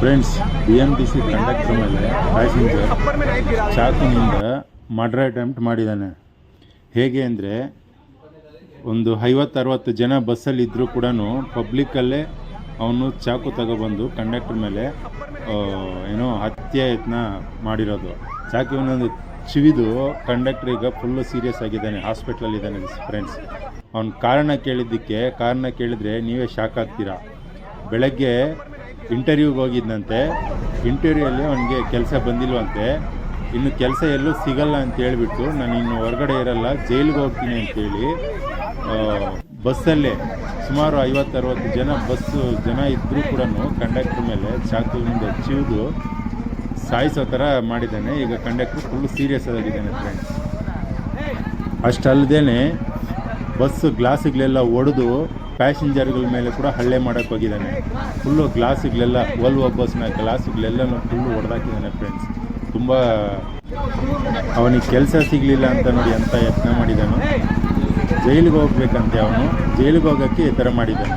Friends B M T C conductor ಮೇಲೆ passenger ಚಾಕಿನಿಂದ murder attempt ಮಾಡಿದ್ದಾನೆ. ಹೇಗೆ ಅಂದರೆ, ಒಂದು ಐವತ್ತರವತ್ತು ಜನ ಬಸ್ಸಲ್ಲಿ ಇದ್ದರೂ ಕೂಡ ಪಬ್ಲಿಕ್ಕಲ್ಲೇ ಅವನು ಚಾಕು ತಗೊಬಂದು ಕಂಡಕ್ಟರ್ ಮೇಲೆ ಏನೋ ಹತ್ಯೆ ಯತ್ನ ಮಾಡಿರೋದು. ಚಾಕಿ ಒಂದೊಂದು ಚಿವಿದು ಕಂಡಕ್ಟರ್ ಈಗ ಫುಲ್ಲು ಸೀರಿಯಸ್ ಆಗಿದ್ದಾನೆ ಹಾಸ್ಪಿಟ್ಲಲ್ಲಿದ್ದಾನೆ ಫ್ರೆಂಡ್ಸ್ ಅವ್ನ ಕಾರಣ ಕೇಳಿದ್ದಕ್ಕೆ ಕಾರಣ ಕೇಳಿದ್ರೆ ನೀವೇ ಶಾಕ್ ಆಗ್ತೀರಾ? ಬೆಳಗ್ಗೆ ಇಂಟರ್ವ್ಯೂಗೆ ಹೋಗಿದ್ದಂತೆ ಇಂಟರ್ವ್ಯೂಯಲ್ಲಿ ಅವನಿಗೆ ಕೆಲಸ ಬಂದಿಲ್ವಂತೆ. ಇನ್ನು ಕೆಲಸ ಎಲ್ಲೂ ಸಿಗಲ್ಲ ಅಂತ ಹೇಳಿಬಿಟ್ಟು ನಾನು ಇನ್ನು ಹೊರಗಡೆ ಇರಲ್ಲ, ಜೈಲಿಗೆ ಹೋಗ್ತೀನಿ ಅಂತೇಳಿ ಬಸ್ಸಲ್ಲೇ ಸುಮಾರು ಐವತ್ತು ಅರವತ್ತು ಜನ, ಬಸ್ಸು ಜನ ಇದ್ದರೂ ಕೂಡ ಕಂಡಕ್ಟರ್ ಮೇಲೆ ಚಾಕುವಿನಿಂದ ಚಿವಿದು ಸಾಯಿಸೋ ಥರ ಮಾಡಿದ್ದಾನೆ. ಈಗ ಕಂಡಕ್ಟರ್ ಫುಲ್ ಸೀರಿಯಸ್ ಆಗಿದ್ದಾನೆ ಫ್ರೆಂಡ್ಸ್ ಅಷ್ಟಲ್ಲದೆ ಬಸ್ ಗ್ಲಾಸ್ಗಳೆಲ್ಲ ಒಡೆದು ಪ್ಯಾಸೆಂಜರ್ಗಳ ಮೇಲೆ ಕೂಡ ಹಳ್ಳೆ ಮಾಡೋಕ್ಕೆ ಹೋಗಿದ್ದಾನೆ. ಫುಲ್ಲು ಗ್ಲಾಸ್ಗಳೆಲ್ಲ ಒಲ್ವ ಬಸ್ನ ಗ್ಲಾಸ್ಗಳೆಲ್ಲ ಫುಲ್ಲು ಹೊಡೆದಾಕಿದ್ದಾನೆ ಫ್ರೆಂಡ್ಸ್ ತುಂಬ ಅವನಿಗೆ ಕೆಲಸ ಸಿಗಲಿಲ್ಲ ಅಂತ ನೋಡಿ ಅಂತ ಯತ್ನ ಮಾಡಿದ್ದಾನು ಜೈಲಿಗೆ ಹೋಗ್ಬೇಕಂತೆ ಅವನು. ಜೈಲಿಗೆ ಹೋಗೋಕ್ಕೆ ಈ ಥರ ಮಾಡಿದ್ದಾನೆ.